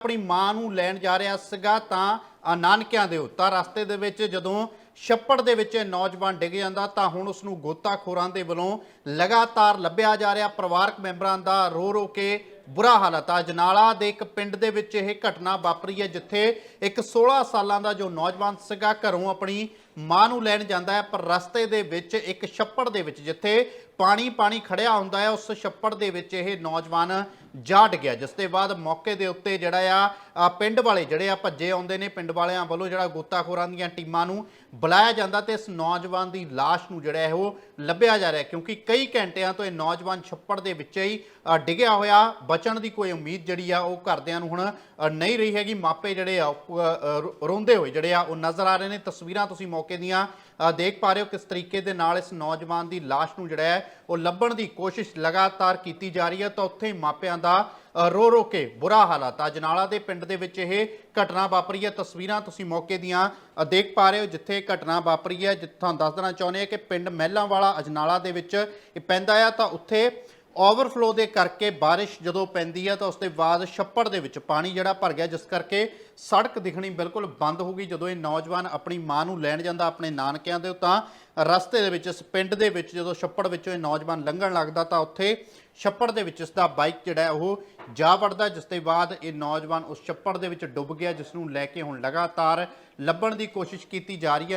ਆਪਣੀ ਮਾਂ ਨੂੰ ਲੈਣ ਜਾ ਰਿਹਾ ਸੀਗਾ ਤਾਂ ਨਾਨਕਿਆਂ ਦੇ ਉੱਤਾ। ਰਸਤੇ ਦੇ ਵਿੱਚ ਜਦੋਂ ਛੱਪੜ ਦੇ ਵਿੱਚ ਇਹ ਨੌਜਵਾਨ ਡਿੱਗ ਜਾਂਦਾ ਤਾਂ ਹੁਣ ਉਸ ਨੂੰ ਗੋਤਾਖੋਰਾਂ ਦੇ ਵੱਲੋਂ ਲਗਾਤਾਰ ਲੱਭਿਆ ਜਾ ਰਿਹਾ। ਪਰਿਵਾਰਕ ਮੈਂਬਰਾਂ ਦਾ ਰੋ ਰੋ ਕੇ ਬੁਰਾ ਹਾਲਤ ਆ ਜਨਾਲਾ ਦੇ ਇੱਕ ਪਿੰਡ ਦੇ ਵਿੱਚ ਇਹ ਘਟਨਾ ਵਾਪਰੀ ਹੈ, ਜਿੱਥੇ ਇੱਕ 16 ਸਾਲਾਂ ਦਾ ਜੋ ਨੌਜਵਾਨ ਸੀਗਾ, ਘਰੋਂ ਆਪਣੀ ਮਾਂ ਨੂੰ ਲੈਣ ਜਾਂਦਾ ਹੈ ਪਰ ਰਸਤੇ ਦੇ ਵਿੱਚ ਇੱਕ ਛੱਪੜ ਦੇ ਵਿੱਚ ਜਿੱਥੇ ਪਾਣੀ ਪਾਣੀ ਖੜਿਆ ਹੁੰਦਾ ਹੈ ਉਸ ਛੱਪੜ ਦੇ ਵਿੱਚ ਇਹ ਨੌਜਵਾਨ ਜਾ ਡਿੱਗਿਆ ਜਿਸ ਦੇ ਬਾਅਦ ਮੌਕੇ ਦੇ ਉੱਤੇ ਜਿਹੜਾ ਆ ਪਿੰਡ ਵਾਲੇ ਜਿਹੜੇ ਆ ਭੱਜੇ ਆਉਂਦੇ ਨੇ ਪਿੰਡ ਵਾਲਿਆਂ ਵੱਲੋਂ ਜਿਹੜਾ ਗੋਤਾਖੋਰਾਂ ਦੀਆਂ ਟੀਮਾਂ ਨੂੰ ਬੁਲਾਇਆ ਜਾਂਦਾ ਤੇ ਇਸ ਨੌਜਵਾਨ ਦੀ ਲਾਸ਼ ਨੂੰ ਜਿਹੜਾ ਹੈ ਉਹ ਲੱਭਿਆ ਜਾ ਰਿਹਾ ਕਿਉਂਕਿ ਕਈ ਘੰਟਿਆਂ ਤੋਂ ਇਹ ਨੌਜਵਾਨ ਛੱਪੜ ਦੇ ਵਿੱਚ ਹੀ ਡਿੱਗਿਆ ਹੋਇਆ ਬਚਣ ਦੀ ਕੋਈ ਉਮੀਦ ਜਿਹੜੀ ਆ ਉਹ ਘਰਦਿਆਂ ਨੂੰ ਹੁਣ ਨਹੀਂ ਰਹੀ ਹੈਗੀ ਮਾਪੇ ਜਿਹੜੇ ਆ ਉਹ, ਰੋਂਦੇ ਹੋਏ ਜਿਹੜੇ ਆ ਉਹ ਨਜ਼ਰ ਆ ਰਹੇ ਨੇ ਤਸਵੀਰਾਂ ਤੁਸੀਂ ਮੌਕੇ ਦੀਆਂ ਦੇਖ ਪਾ ਰਹੇ ਹੋ ਕਿਸ ਤਰੀਕੇ ਦੇ ਨਾਲ ਇਸ ਨੌਜਵਾਨ ਦੀ ਲਾਸ਼ ਨੂੰ ਜਿਹੜਾ ਹੈ, ਉਹ ਲੱਭਣ ਦੀ ਕੋਸ਼ਿਸ਼ ਲਗਾਤਾਰ ਕੀਤੀ ਜਾ ਰਹੀ ਹੈ। ਤਾਂ ਉੱਥੇ ਮਾਪਿਆਂ ਦਾ ਰੋ ਰੋ ਕੇ ਬੁਰਾ ਹਾਲਾਤ ਆ। ਜਨਾਲਾ ਦੇ ਪਿੰਡ ਦੇ ਵਿੱਚ ਇਹ ਘਟਨਾ ਵਾਪਰੀ ਹੈ। ਤਸਵੀਰਾਂ ਤੁਸੀਂ ਮੌਕੇ ਦੀਆਂ ਦੇਖ ਪਾ ਰਹੇ ਹੋ ਜਿੱਥੇ ਘਟਨਾ ਵਾਪਰੀ ਹੈ। ਜਿੱਥੇ ਤੁਹਾਨੂੰ ਦੱਸ ਦੇਣਾ ਚਾਹੁੰਦੇ ਆ ਕਿ ਪਿੰਡ ਮਹਿਲਾਂ ਵਾਲਾ ਅਜਨਾਲਾ ਦੇ ਵਿੱਚ ਇਹ ਪੈਂਦਾ ਆ। ਤਾਂ ਉੱਥੇ ਓਵਰਫਲੋ ਦੇ ਕਰਕੇ ਬਾਰਿਸ਼ ਜਦੋਂ ਪੈਂਦੀ ਹੈ ਤਾਂ ਉਸ ਦੇ ਬਾਅਦ ਛੱਪੜ ਦੇ ਵਿੱਚ ਪਾਣੀ ਜਿਹੜਾ ਭਰ ਗਿਆ, ਜਿਸ ਕਰਕੇ ਸੜਕ ਦਿਖਣੀ ਬਿਲਕੁਲ ਬੰਦ ਹੋ ਗਈ। ਜਦੋਂ ਇਹ ਨੌਜਵਾਨ ਆਪਣੀ ਮਾਂ ਨੂੰ ਲੈਣ ਜਾਂਦਾ ਆਪਣੇ ਨਾਨਕਿਆਂ ਦੇ, ਤਾਂ ਰਸਤੇ ਦੇ ਵਿੱਚ, ਇਸ ਪਿੰਡ ਦੇ ਵਿੱਚ ਜਦੋਂ ਛੱਪੜ ਵਿੱਚੋਂ ਇਹ ਨੌਜਵਾਨ ਲੰਘਣ ਲੱਗਦਾ, ਤਾਂ ਉੱਥੇ ਛੱਪੜ ਦੇ ਵਿੱਚ ਇਸ ਦਾ ਬਾਈਕ ਜਿਹੜਾ ਉਹ ਜਾ ਵੜਦਾ, ਜਿਸ ਦੇ ਬਾਅਦ ਇਹ ਨੌਜਵਾਨ ਉਸ ਛੱਪੜ ਦੇ ਵਿੱਚ ਡੁੱਬ ਗਿਆ, ਜਿਸ ਨੂੰ ਲੈ ਕੇ ਹੁਣ ਲਗਾਤਾਰ ਲੱਭਣ ਦੀ ਕੋਸ਼ਿਸ਼ ਕੀਤੀ ਜਾ ਰਹੀ ਹੈ।